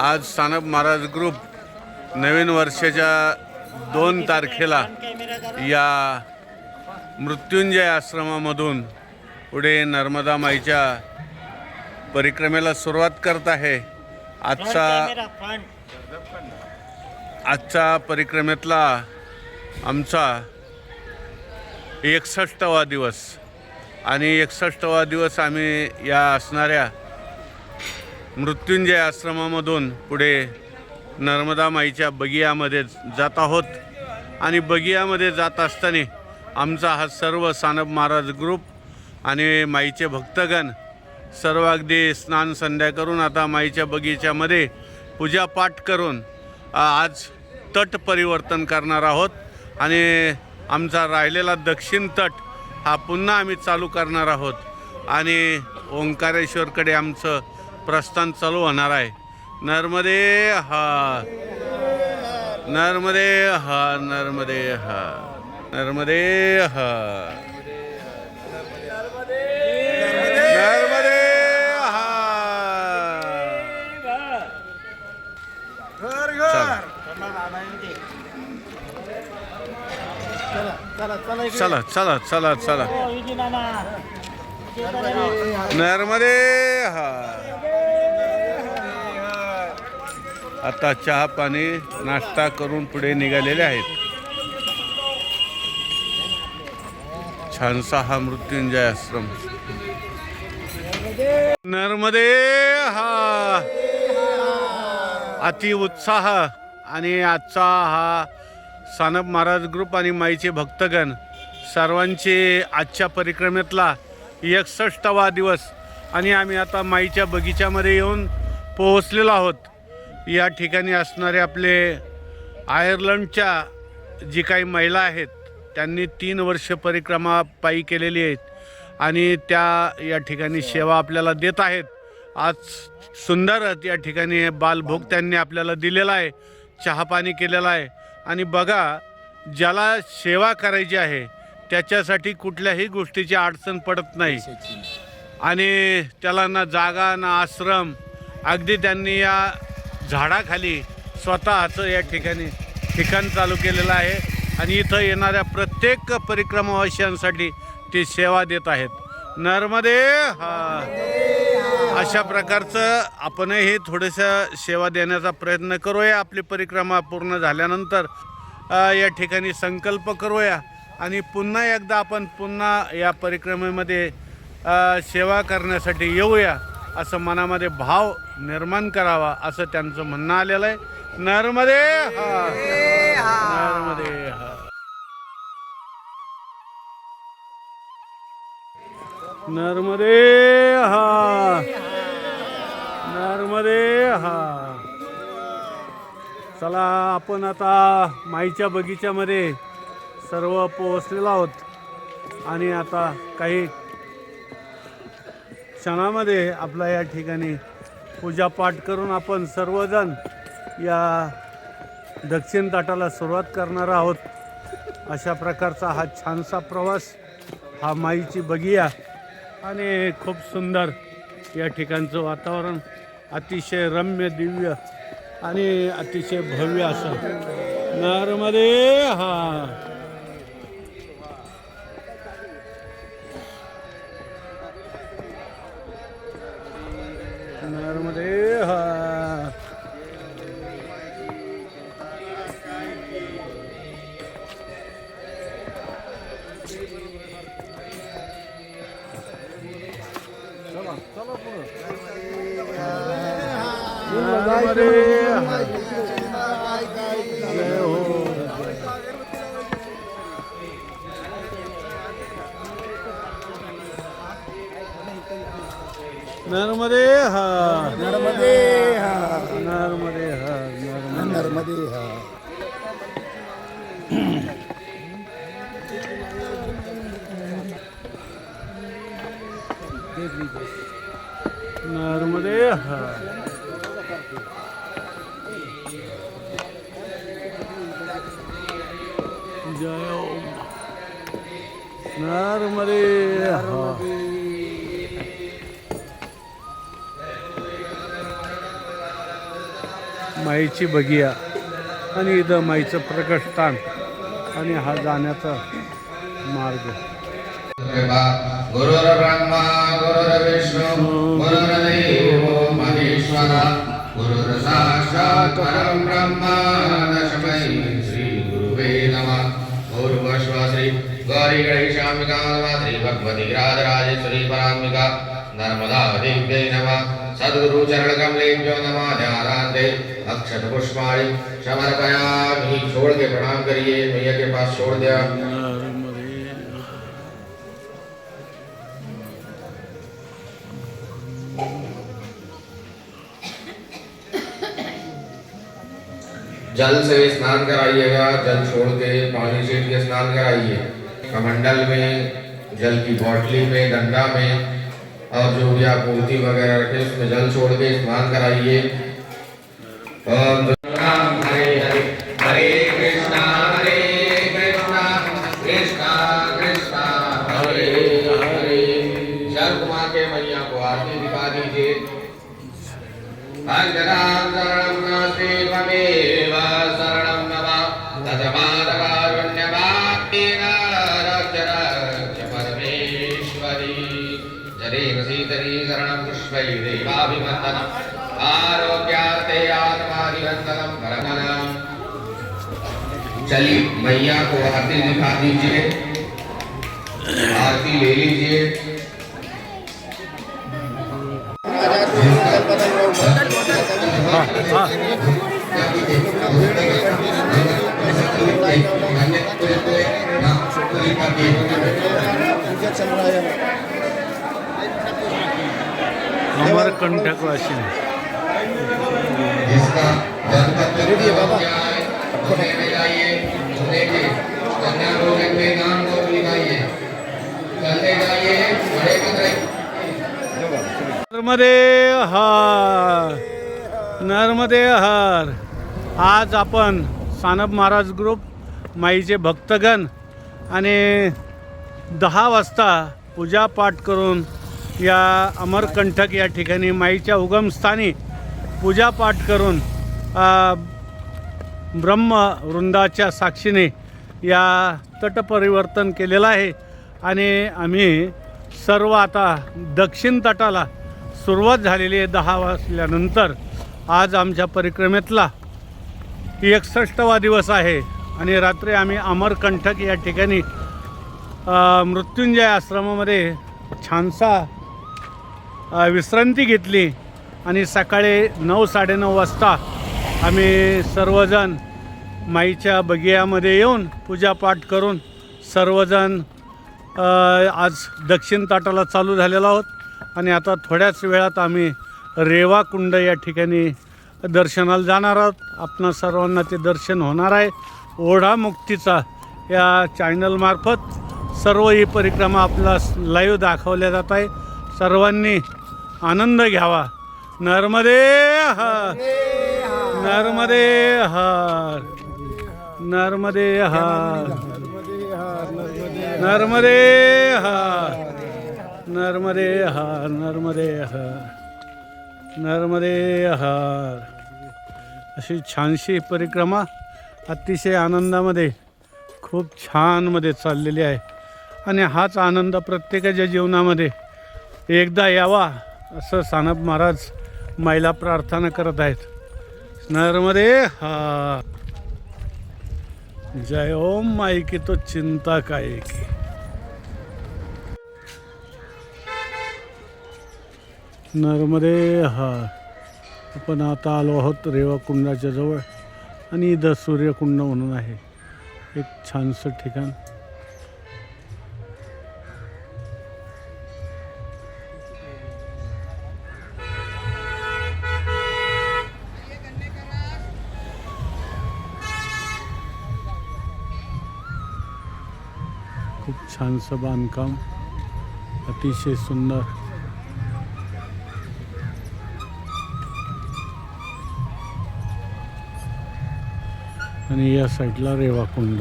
आज सानप महाराज ग्रुप नवीन वर्षाच्या दोन तारखेला या मृत्युंजय आश्रमामधून पुढे नर्मदा माईच्या परिक्रमेला सुरुवात करत आहे. आजचा आजचा परिक्रमेतला आमचा एकसष्टवा दिवस आणि एकसष्टवा दिवस आम्ही या असणाऱ्या मृत्युंजय आश्रमामधून पुढे नर्मदा माईच्या बगियामध्ये जात आहोत. आणि बगियामध्ये जात असताना आमचा हा सर्व सानप महाराज ग्रुप आणि माईचे भक्तगण सर्व अगदी स्नान संध्या करून आता माईच्या बगीच्यामध्ये पूजापाठ करून आज तट परिवर्तन करणार आहोत. आणि आमचा राहिलेला दक्षिण तट हा पुन्हा आम्ही चालू करणार आहोत. आणि ओंकारेश्वरकडे आमचं प्रस्थान चालू होणार आहे. नर्मदे हा. नर्मदे हा नर्मदे हा. नर्मदे हा. नर्मदे हा. चला. चला चला चला नर्मदे हा. आता चहा पाणी नाश्ता करून पुढे निघालेले आहेत. छानसा हा मृत्युंजय आश्रम. नर्मदे हा. अति उत्साह आणि आजचा हा सानप महाराज ग्रुप आणि माईचे भक्तगण सर्वांचे आजच्या परिक्रमेतला एकसष्टवा दिवस. आणि आम्ही आता माईच्या बगीच्यामध्ये येऊन पोहोचलेलो आहोत. या ठिकाणी असणारे आपले आयर्लंडच्या जी काही महिला आहेत त्यांनी तीन वर्ष परिक्रमा पायी केलेली आहेत आणि त्या या ठिकाणी सेवा आपल्याला देत आहेत. आज सुंदरच या ठिकाणी बालभोग त्यांनी आपल्याला दिलेला आहे चहापाणी केलेला आहे. आणि बघा ज्याला सेवा करायची आहे त्याच्यासाठी कुठल्याही गोष्टीची अडचण पडत नाही. आणि त्याला ना जागा ना आश्रम अगदी त्यांनी या झाडाखाली स्वतःचं या ठिकाणी ठिकाण चालू केलेलं आहे. आणि इथं येणाऱ्या प्रत्येक परिक्रमावासियांसाठी ते सेवा देत आहेत. नर्मदे हा अशा प्रकारचं आपणही थोडंसं सेवा देण्याचा प्रयत्न करूया. आपली परिक्रमा पूर्ण झाल्यानंतर या ठिकाणी संकल्प करूया. आणि पुन्हा एकदा आपण पुन्हा या परिक्रमेमध्ये सेवा करण्यासाठी येऊया असं मनामध्ये भाव निर्माण करावा असं त्यांचं म्हणणं आलेलं आहे. नर्मदे हा. नर्मदे हा. नर्मदे हा. नर्मदे हा. चला आपण आता माईच्या बगीच्यामध्ये सर्व पोहोचलेलो आहोत. आणि आता काही क्षणामध्ये आपला या ठिकाणी पूजापाठ करून आपण सर्वजण या दक्षिण तटाला सुरुवात करणार आहोत. अशा प्रकारचा हा छानसा प्रवास हा माईची बगिया आणि खूप सुंदर या ठिकाणचं वातावरण. अतिशय रम्य दिव्य आणि अतिशय भव्य असं. नर्मदे हा. नर्मदे हा जय हो नर्मदे हा नर्मदे हा नर्मदे हा हा. जय ओम नर्मदे हा। माईची बगिया आणि इथं माईचं प्रकटस्थान आणि हा जाण्याचा मार्ग. कृपा गुरुर्ब्रह्मा गुरुर्विष्णू गुरुर्देवो महेश्वर गुरुर्साक्षात् परं ब्रह्म दशमै श्री गुरुवे नमः पूर्वश्व श्री गौरी गणेशाम्बिका नमः श्री भगवती राजराजेश्वरी पराम्बिका नर्मदा देव्यै नमः सद्गुरु चरण कमलेभ्यो नमः ध्यानान्ते अक्षत पुष्पाणि समर्पयामि छोड़ के प्रणाम करिए मैया के पास छोड़ दिया जल से स्नान कराइएगा, जल छोड़ के पानी छीट के स्नान कराइए। कमंडल में, जल की बोतली में, डंडा में, और जो भी आप मूर्ति वगैरह रखे, उसमें जल छोड़ के स्नान कराइए। ओम राम हरे हरे हरे कृष्णा मैया को आरती दिखा दीजिए आरती ले लीजिए। हा हा अमरकंटक वाशिम इसका बाबा पुणे में जाइए पुणे के कन्या भोजन में नाम को लिखाइए चलते जाइए बड़े कदरे नर्मदे हार नर्मदे हार आज आपण सानप महाराज ग्रुप माईचे भक्तगण आणि दहा वाजता पूजा पाठ करून या अमरकंठक या ठिकाणी माईच्या उगमस्थानी पूजापाठ करून ब्रह्मवृंदाच्या साक्षीने या तटपरिवर्तन केलेलं आहे. आणि आम्ही सर्व आता दक्षिण तटाला सुरुवात झालेली आहे दहा वाजल्यानंतर. आज आमच्या परिक्रमेतला एकसष्टवा दिवस आहे आणि रात्री आम्ही अमरकंठक या ठिकाणी मृत्युंजय आश्रमामध्ये छानसा विश्रांती घेतली आणि सकाळी नऊ साडेनऊ वाजता आम्ही सर्वजण माईच्या बगियामध्ये येऊन पूजापाठ करून सर्वजण आज दक्षिण ताटाला चालू झालेलो आहोत. आणि आता थोड्याच वेळात आम्ही रेवा कुंड या ठिकाणी दर्शनाला जाणार आहोत. आपणा सर्वांना ते दर्शन होणार आहे. ओढा मुक्तीचा या चॅनलमार्फत सर्व ही परिक्रमा आपला लाईव्ह दाखवल्या जात आहे. सर्वांनी आनंद घ्यावा. नर्मदे हर. नर्मदे हर. नर्मदे हर. नर्मदे हा नर्मदे हार नर्मदे हार नर्मदे हार अशी छानशी परिक्रमा अतिशय आनंदामध्ये खूप छानमध्ये चाललेली आहे. आणि हाच आनंद प्रत्येकाच्या जीवनामध्ये एकदा यावा असं सानप महाराज माईला प्रार्थना करत आहेत. नर्मदे हा. जय ओम माई की तो चिंता काय की नर्मदे हा आपण आता आलो आहोत रेवाकुंडाच्या जवळ आणि इथं सूर्यकुंड म्हणून आहे. एक छानसं ठिकाण. घरांचं बांधकाम अतिशय सुंदर. आणि या साईडला रेवाकुंड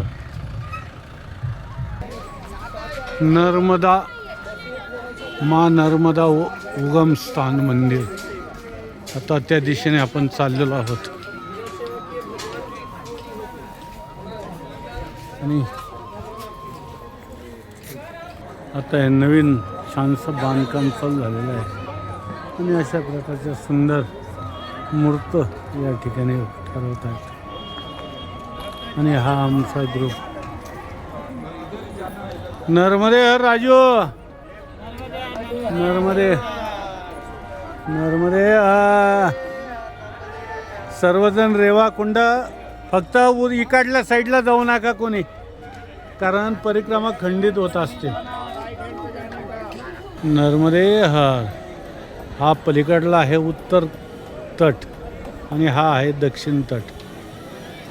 नर्मदा मा नर्मदा उगम स्थान मंदिर. आता त्या दिशेने आपण चाललेलो आहोत. आणि आता हे नवीन छानसं बांधकाम चालू झालेलं आहे. आणि अशा प्रकारच्या सुंदर मूर्त या ठिकाणी ठरवत आहेत. आणि हा आमचा ग्रुप. नर्मदे हर राजू. नर्मदे. नर्मदे सर्वजण रेवा कुंड. फक्त उर इकडल्या साईडला जाऊ नका कोणी. कारण परिक्रमा खंडित होत असते नर्मदे हार हा पलीकडला आहे उत्तर तट आणि हा आहे दक्षिण तट.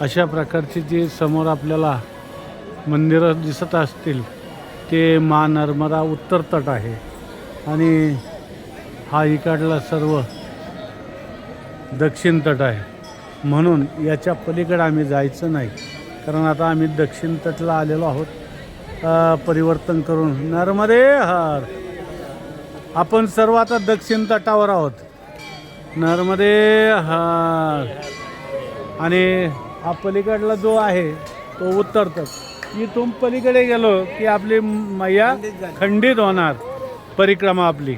अशा प्रकारची जी समोर आपल्याला मंदिरं दिसत असतील ते मा नर्मदा उत्तर तट आहे. आणि हा इकडला सर्व दक्षिण तट आहे. म्हणून याच्या पलीकडे आम्ही जायचं नाही. कारण आता आम्ही दक्षिण तटला आलेलो आहोत. परिवर्तन करून. नर्मदे हार आपण सर्व आता दक्षिण तटावर आहोत. नर्मदे हा. आणि हा पलीकडला जो आहे तो उत्तरतो इथून पलीकडे गेलो की आपली मैया खंडित होणार परिक्रमा आपली.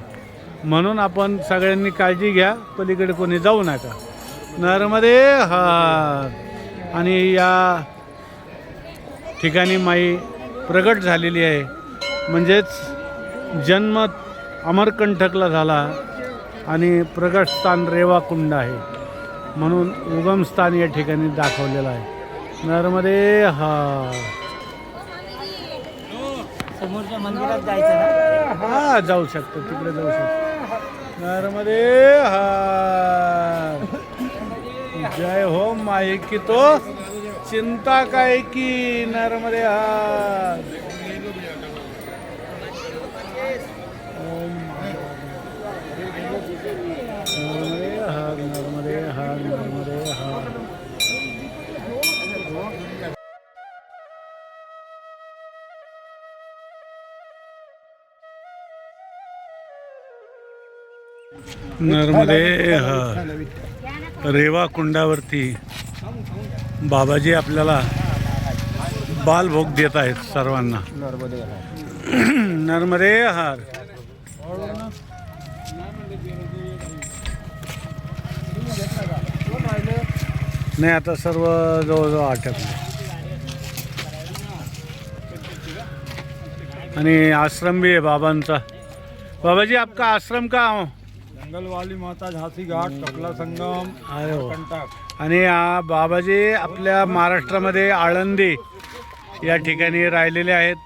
म्हणून आपण सगळ्यांनी काळजी घ्या पलीकडे कोणी जाऊ नका. नर्मदे हा. आणि या ठिकाणी माई प्रगट झालेली आहे. म्हणजेच जन्म अमरकंठकला झाला आणि प्रगट स्थान रेवाकुंड आहे म्हणून उगमस्थान या ठिकाणी दाखवलेलं आहे. नर्मदे हार समोरच्या मंदिरात जायचं ना? हा जाऊ शकतो तिकडे जाऊ शकतो. नर्मदे हार जय हो माई की तो चिंता काय की नर्मदे हार नर्मदे रेवा कुंडावरती बाबाजी आपल्याला बालभोग देत आहेत सर्वांना. नर्मदे हार नाही आता सर्व जवळजवळ आटपले. आणि आश्रम भी आहे बाबांचा. बाबाजी आपका आश्रम का हो? जंगल वाली माता झांसी घाट कपला संगम अरे. कंटक. आणि आ, बाबाजी आपल्या महाराष्ट्रामध्ये आळंदी या ठिकाणी राहिलेले आहेत.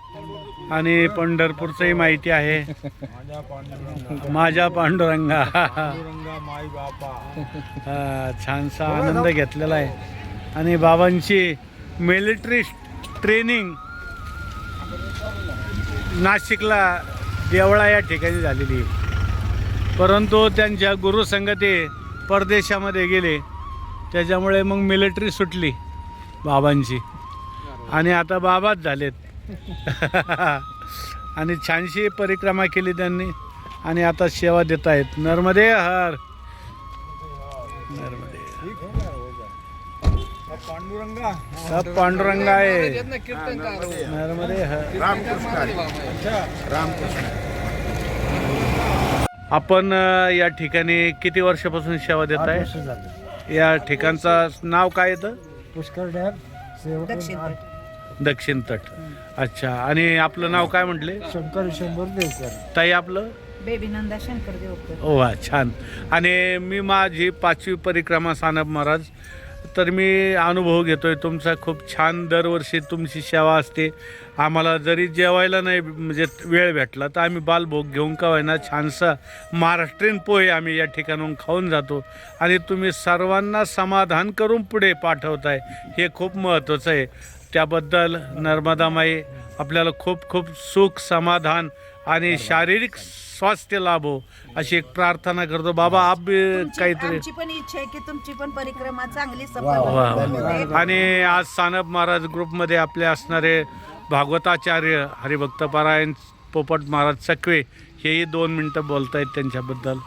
आणि पंढरपूरचंही माहिती आहे. माझ्या पांडुरंगा. माझ्या पांडुरंगा. पांडुरंगा माई बापा. हा, छानसा आनंद घेतलेला आहे. आणि बाबांची मिलिटरी ट्रेनिंग नाशिकला देवळा या ठिकाणी झालेली आहे. परंतु त्यांच्या गुरुसंगती परदेशामध्ये गेले. त्याच्यामुळे मग मिलिटरी सुटली बाबांची. आणि आता बाबाच झालेत. आणि छानशी परिक्रमा केली त्यांनी. आणि आता सेवा देत आहेत. नर्मदे हर. नर्मदे हा पांडुरंगा आहे. नर्मदे हर. आपण अ, या ठिकाणी किती वर्षापासून सेवा देत आहे? या ठिकाणचं नाव काय येतं? पुष्कर डॅम सेवक दक्षिण दक्षिण तट. अच्छा आणि आपलं नाव काय म्हटले? शंकर शंभर देवकर. ताई आपलं? बेबी नंदा शंकर देवकर. ओ वा छान. आणि मी माझी पाचवी परिक्रमा सानप महाराज तर मी अनुभव घेतोय तुमचा. खूप छान दरवर्षी तुमची सेवा असते. आम्हाला जरी जेवायला नाही म्हणजे वेळ भेटला तर आम्ही बालभोग घेऊन का होईना छानसा महाराष्ट्रीयन पोहे आम्ही या ठिकाणून खाऊन जातो आणि तुम्ही सर्वांना समाधान करून पुढे पाठवताय हे खूप महत्त्वाचं आहे त्याबद्दल नर्मदामाई आपल्याला खूप खूप सुख समाधान आणि शारीरिक स्वास्थ्य लाभो अशी एक प्रार्थना करतो बाबा आप काहीतरी आमची पण इच्छा आहे की तुमची पण परिक्रमा चांगली सफल वा, वा, वा व्हावी. वा. आणि आज सानप महाराज ग्रुपमध्ये आपले असणारे भागवताचार्य हरिभक्तपारायण पोपट महाराज सकवे हेही दोन मिनटं बोलत आहेत त्यांच्याबद्दल.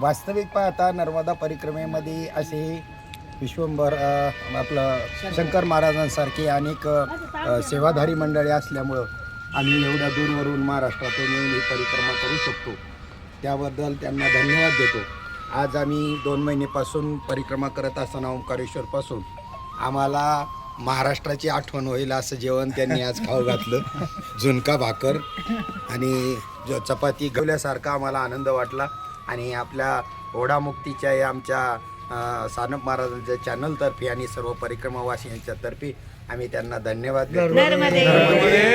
वास्तविक पाहता नर्मदा परिक्रमेमध्ये असे विश्वंभर अ, आपलं शंकर महाराजांसारखे अनेक अ, सेवाधारी मंडळे असल्यामुळं आम्ही एवढ्या दूरवरून महाराष्ट्रातून येऊन ही परिक्रमा करू शकतो. त्याबद्दल त्यांना धन्यवाद देतो. आज आम्ही दोन महिनेपासून परिक्रमा करत असताना ओंकारेश्वरपासून आम्हाला महाराष्ट्राची आठवण होईल असं जेवण त्यांनी आज खाऊ घातलं. झुणका भाकर आणि जो चपाती गवल्यासारखा आम्हाला आनंद वाटला. आणि आपल्या ओढामुक्तीच्या या आमच्या सानप महाराजांच्या चॅनलतर्फे आणि सर्व परिक्रमावासियांच्या तर्फे आम्ही त्यांना धन्यवाद देतो. नर्मदे नर्मदे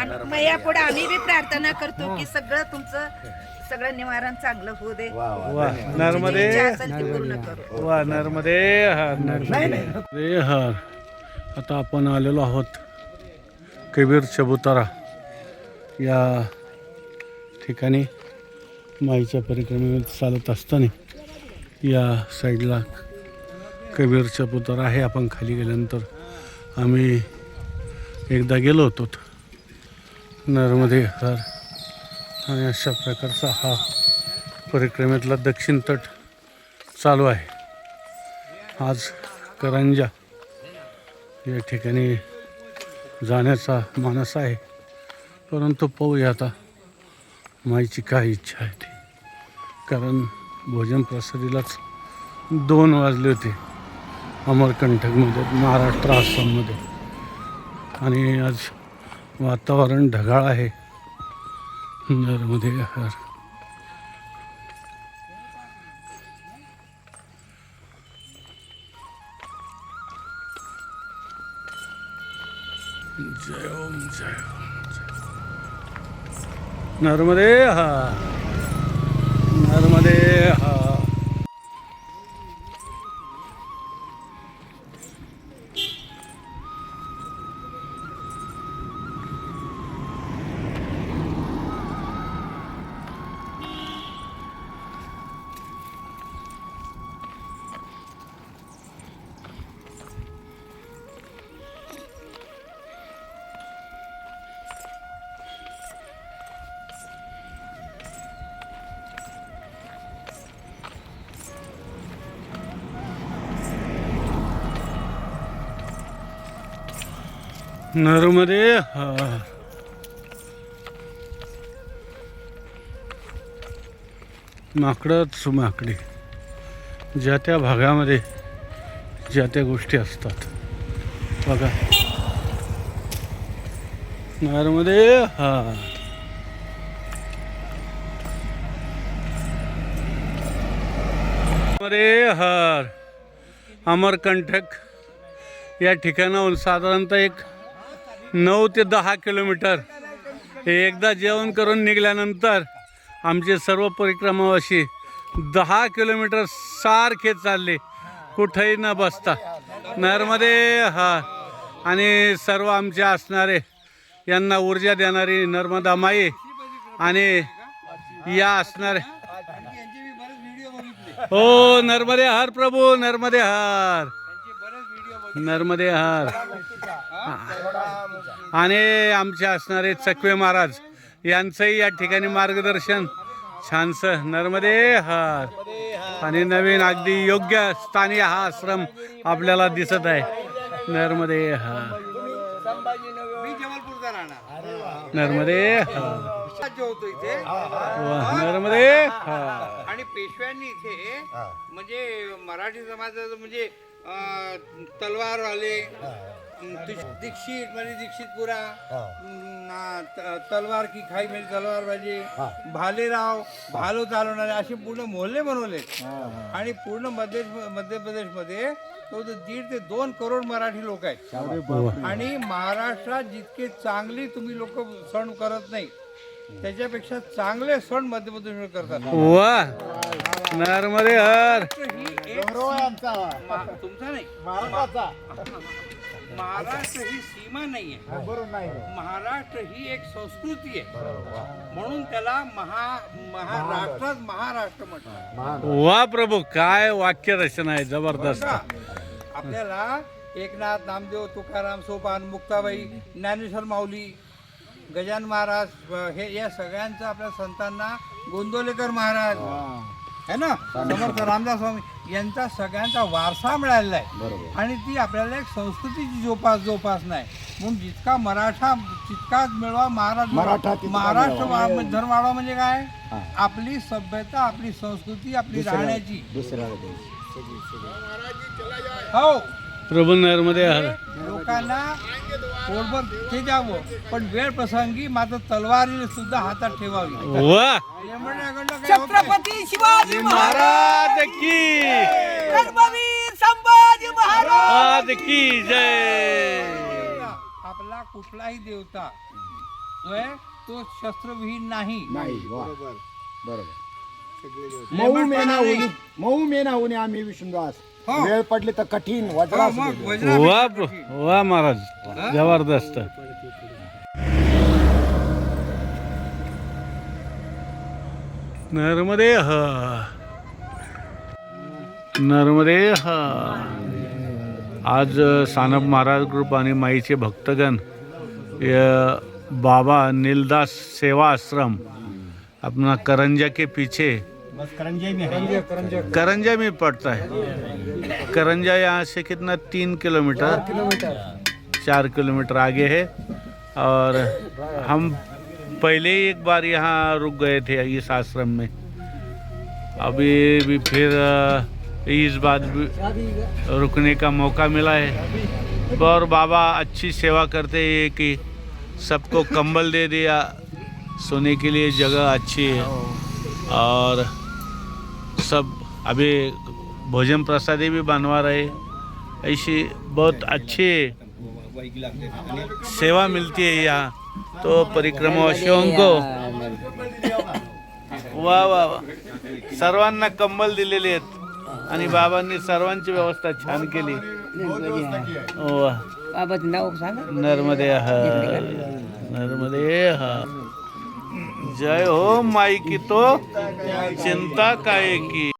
आणि मग यापुढे आम्ही बी प्रार्थना करतो की सगळं तुमचं सगळं निवारण चांगलं होऊ दे. वा नर्मदे जी इच्छा असेल ती पूर्ण करू. वा नर्मदे हर नर्मदे. हर आता आपण आलेलो आहोत कबीर चबुतारा या ठिकाणी माईच्या परिक्रमेत चालत असताना या साईडला कबीर चबुतारा आहे. आपण खाली गेल्यानंतर आम्ही एकदा गेलो होतो. नर्मदे हर आणि अशा प्रकारचा हा परिक्रमेतला दक्षिण तट चालू आहे. आज करंजा या ठिकाणी जाण्याचा मानस आहे. परंतु पाहूया आता. माईची काय इच्छा आहे ती. कारण भोजन प्रसादीलाच दोन वाजले होते. अमरकंटकमध्ये महाराष्ट्र आसाममध्ये आणि आज वातावरण ढगाळ आहे. नर्मदे हर। जय ओम जय ओम जय नर्मदे हा नर्मदे माकडं माकडंच माकडे ज्या त्या भागामध्ये ज्या त्या गोष्टी असतात. बघा. नर्मदे हा. अरे हर अमरकंटक. या ठिकाणाहून साधारणतः एक नऊ ते दहा किलोमीटर. एकदा जेवण करून निघाल्यानंतर आमचे सर्व परिक्रमावाशी दहा किलोमीटर सारखे चालले. कुठेही न बसता. नर्मदे हा. आणि सर्व आमचे असणारे यांना ऊर्जा देणारी नर्मदा माई आणि या असणारे. हो नर्मदे हार प्रभू नर्मदे हार. नर्मदे हार आणि आमचे असणारे चकवे महाराज यांचंही या ठिकाणी मार्गदर्शन. छानसं नर्मदे हार आणि नवीन अगदी योग्य स्थानी हा आश्रम आपल्याला दिसत आहे. नर्मदे हार मी जबलपूरचा राहणार नर्मदे हार राज्य होतो इथे वा, नर्मदे हार आणि पेशव्यांनी इथे म्हणजे मराठी समाजाचं म्हणजे अं, तलवार आले दीक्षित म्हणजे दीक्षितपुरा तलवार की खाई म्हणजे तलवार बाजी भालेराव भालो चालवणारे असे पूर्ण मोहल्ले बनवले. आणि पूर्ण मध्य मध्य प्रदेशमध्ये तो दीड ते दोन करोड मराठी लोक आहेत. आणि महाराष्ट्रात जितके चांगली तुम्ही लोक सण करत नाही त्याच्यापेक्षा चांगले सण मध्य प्रदेश करतात. वा. नर्मदे हार. ही मा- तुमचा नाही. महाराष्ट्र ही सीमा नाहीये महाराष्ट्र ही एक संस्कृती आहे. म्हणून त्याला महा महाराष्ट्रात महाराष्ट्र. म्हणतात. वा प्रभू काय वाक्य रचना आहे जबरदस्त. आपल्याला एकनाथ नामदेव तुकाराम सोपान मुक्ताबाई ज्ञानेश्वर माऊली गजान महाराज अ, हे या सगळ्यांचं आपल्या संतांना गोंदवलेकर महाराज. है. ना? समर्थ रामदास स्वामी. यांचा सगळ्यांचा वारसा मिळालेला आहे. आणि ती आपल्याला एक संस्कृतीची जोपास जोपासना आहे म्हणून जितका मराठा तितकाच मिळवा महाराष्ट्र महाराष्ट्र मिळवा. वा- धर्म वाढवा म्हणजे काय. आपली सभ्यता आपली संस्कृती आपली राहण्याची. हो. प्रभू नर्मदे हर लोकांना पोटभर ते द्यावं पण वेळ प्रसंगी मात्र तलवारी सुद्धा हातात ठेवावी वा! यमराजाकडनं काय होत नाही. छत्रपती शिवाजी महाराज की संभाजी महाराज! महाराज की जय! आपला कुठलाही देवता जो आहे तो शस्त्रविहीन नाही. नाही वा. बरोबर. मऊ मेना उनी मऊ मेना उनी आम्ही विष्णुदास. वेळ पडली तर कठीण हो, वज्रा मग वा महाराज जबरदस्त नर्मदे ह? नर्मदे ह आज सानप महाराज ग्रुप आणि माईचे भक्तगण य- बाबा नीलदास सेवा आश्रम अपना करंजा के पीछे करंजा में पड़ता है। करंजा यहाँ से कितना? तीन किलोमीटर। चार किलोमीटर। आगे है। और हम पहले ही एक बार यहाँ रुक गए थे इस आश्रम में। अभी भी फिर इस बार भी रुकने का मौका मिला है। और बाबा अच्छी सेवा करते हैं कि सबको कंबल दे दिया। सोने के लिए जगह अच्छी है। और सब अभी भोजन प्रसादी भी बनवा रहे ऐसी बहुत अच्छी सेवा मिलती है यहाँ। तो परिक्रमावासियों को। वा वा वा सर्वांना कंबल दिलेले आहेत। आणि बाबांनी सर्वांची व्यवस्था छान केली. वा नर्मदे हर नर्मदे हर जय हो माई की तो चिंता काय की?